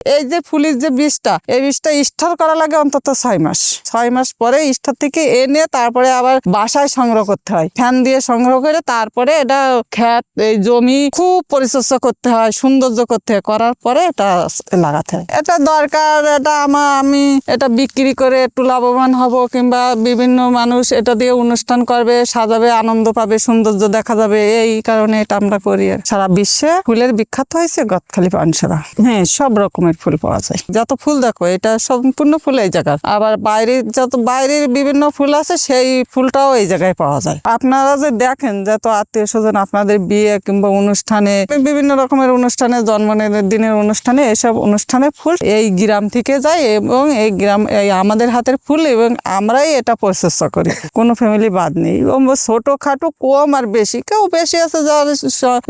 এই যে ফুলের যে বীজটা এই বীজটা স্টোর করা লাগে অন্তত ছয় মাস। ছয় মাস পরে স্টোর থেকে এনে তারপরে আবার বাসায় সংগ্রহ করতে হয়। ফ্যান দিয়ে সংগ্রহ করে তারপরে এটা খ্যাত এই জমি খুব পরিচর্যা করতে হয়, সৌন্দর্য করতে হয়। করার পরে এটা লাগাতে হয়। এটা দরকার, এটা আমার আমি এটা বিক্রি করে একটু লাভবান হব কিংবা বিভিন্ন মানুষ এটা দিয়ে অনুষ্ঠান করবে, সাজাবে, আনন্দ পাবে, সৌন্দর্য দেখা যাবে। এই কারণে এটা আমরা করি সারা বিশ্বে ফুলের বিখ্যাত হয়েছে গদখালি পানসারা হ্যাঁ সব রকমের ফুল পাওয়া যায়। যত ফুল দেখো, এটা সম্পূর্ণ ফুল এই জায়গার। আবার বাইরের যত, বাইরের বিভিন্ন ফুল আছে, সেই ফুলটাও এই জায়গায় পাওয়া যায়। আপনারা যে দেখেন যত আত্মীয় স্বজন আপনাদের বিয়ে কিংবা অনুষ্ঠানে, বিভিন্ন রকমের অনুষ্ঠানে, জন্মদিনের দিনের অনুষ্ঠানে, এসব অনুষ্ঠানে ফুল এই গ্রাম থেকে যায় এবং এই গ্রাম, এই আমাদের হাতের ফুল এবং আমরাই এটা পরিচর্যা করি। কোনো ফ্যামিলি বাদ নেই। এবং ছোট খাটো কম আর বেশি। কেউ বেশি আছে, যার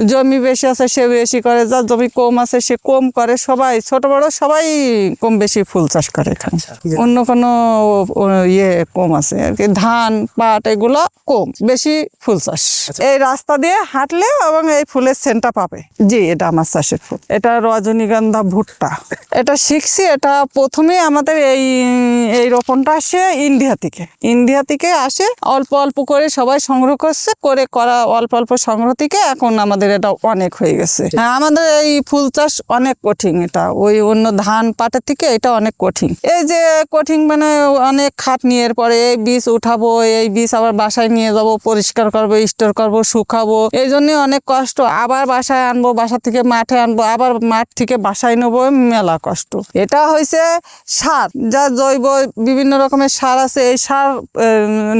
জমি বেশি আছে, সে বেশি করে, যার জমি কম আছে, সে কম করে, সবাই ছোট বড় সবাই কম বেশি ফুল চাষ করে এখানে। অন্য কোনো ইয়ে কম আছে। আর কি ধান পাট এগুলো কম বেশি ফুল চাষ। এই রাস্তা দিয়ে হাঁটলে এবং এই ফুলের সেন্টটা পাবে। জি এটা আমার চাষের ফুল। এটা রজনীগন্ধা ভুট্টা। এটা শিখছি এটা প্রথমে আমাদের এই এই রোপণটা আসে ইন্ডিয়া থেকে। ইন্ডিয়া থেকে আসে অল্প অল্প করে সবাই সংগ্রহ করছে করে করা অল্প অল্প সংগ্রহ থেকে এখন আমাদের এটা অনেক হয়ে গেছে। হ্যাঁ আমাদের এই ফুল চাষ অনেক কঠিন এটা। ওই অন্য ধান পাটের থেকে এটা অনেক কঠিন। এই যে কঠিন মানে অনেক খাটনি এর পরে এই বীজ উঠাবো, এই বীজ আবার বাসায় নিয়ে যাব, পরিষ্কার করব, স্টোর করব, শুকাবো, এই জন্য অনেক কষ্ট। আবার বাসায় আনব, বাসা থেকে মাঠে আনব, আবার মাঠ থেকে বাসায় নেব মেলা কষ্ট। এটা হয়েছে সার, যা জৈব বিভিন্ন রকমের সার আছে, এই সার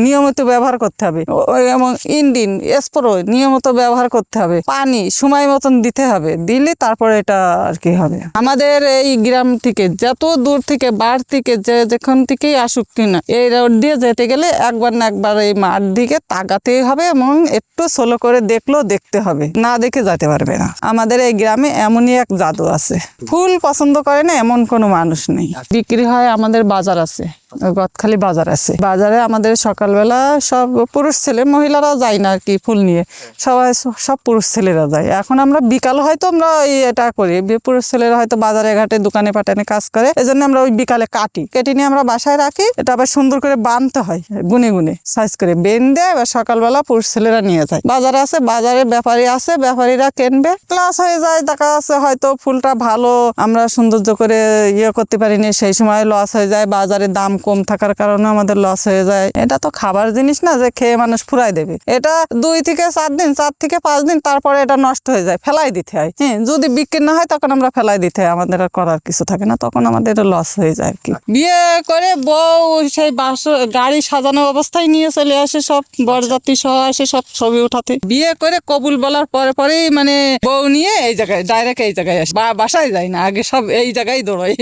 নিয়মিত ব্যবহার করতে হবে। এবং ইন্ডিন, স্প্রো নিয়মিত ব্যবহার করতে হবে। পানি সময় মতন দিতে হবে, দিলে তারপরে এটা আর কি হবে। আমাদের এই গ্রাম থেকে, যত দূর থেকে বাড় থেকে, যে যেখান থেকেই আসুক কিনা এই রোড দিয়ে যেতে গেলে একবার না একবার এই মাঠ দিকে তাকাতেই হবে এবং একটু সোলো করে দেখলেও দেখতে হবে। না দেখে যেতে পারবে না। আমাদের এই গ্রামে এমনই এক জাদু আছে। ফুল পছন্দ করে না এমন কোনো মানুষ নেই। বিক্রি হয় আমাদের বাজার আছে। গদখালি বাজার আছে। বাজারে আমাদের সকালবেলা সব পুরুষ ছেলে, মহিলারাও যায় না আর কি ফুল নিয়ে। সবাই সব পুরুষ ছেলেরা যায়। এখন আমরা বিকাল হয়তো আমরা ওই এটা করি। পুরুষ ছেলেরা হয়তো বাজারে ঘাটে, দোকানে পাটানে কাজ করে। এই জন্য আমরা ওই বিকালে কাটি। কেটে নিয়ে আমরা বাসায় রাখি। এটা আবার সুন্দর করে বাঁধতে হয়, গুনে গুনে সাইজ করে। বেঁধে এবার সকালবেলা পুরুষ ছেলেরা নিয়ে যায়। বাজারে আছে বাজারে ব্যাপারী আছে, ব্যাপারীরা কিনবে? ক্লাস হয়ে যায়, দেখা আছে হয়তো ফুলটা ভালো, আমরা সৌন্দর্য করে ইয়ে করতে পারিনি, সেই সময় লস হয়ে যায় বাজারে দাম কম থাকার কারণে আমাদের লস হয়ে যায়। এটা তো খাবার জিনিস না যে খেয়ে মানুষ ফুরাই দেবে। এটা দুই থেকে চার দিন, চার থেকে পাঁচ দিন তারপরে এটা নষ্ট হয়ে যায়, ফেলাই দিতে হয়। হ্যাঁ যদি বিক্রি না হয় তখন আমরা ফেলাই দিতে হয়, আমাদের আর করার কিছু থাকে না। তখন আমাদের লস হয়ে যায় আর কি বিয়ে করে বউ, সেই বাস গাড়ি সাজানো অবস্থায় নিয়ে চলে আসে সব, বরযাত্রী সহ আসে সব ছবি উঠাতে বিয়ে করে কবুল বলার পরে পরেই মানে বউ নিয়ে এই জায়গায় ডাইরেক্ট এই জায়গায় আসে। বাসায় যায় না, আগে সব এই জায়গায় দৌড়ায়।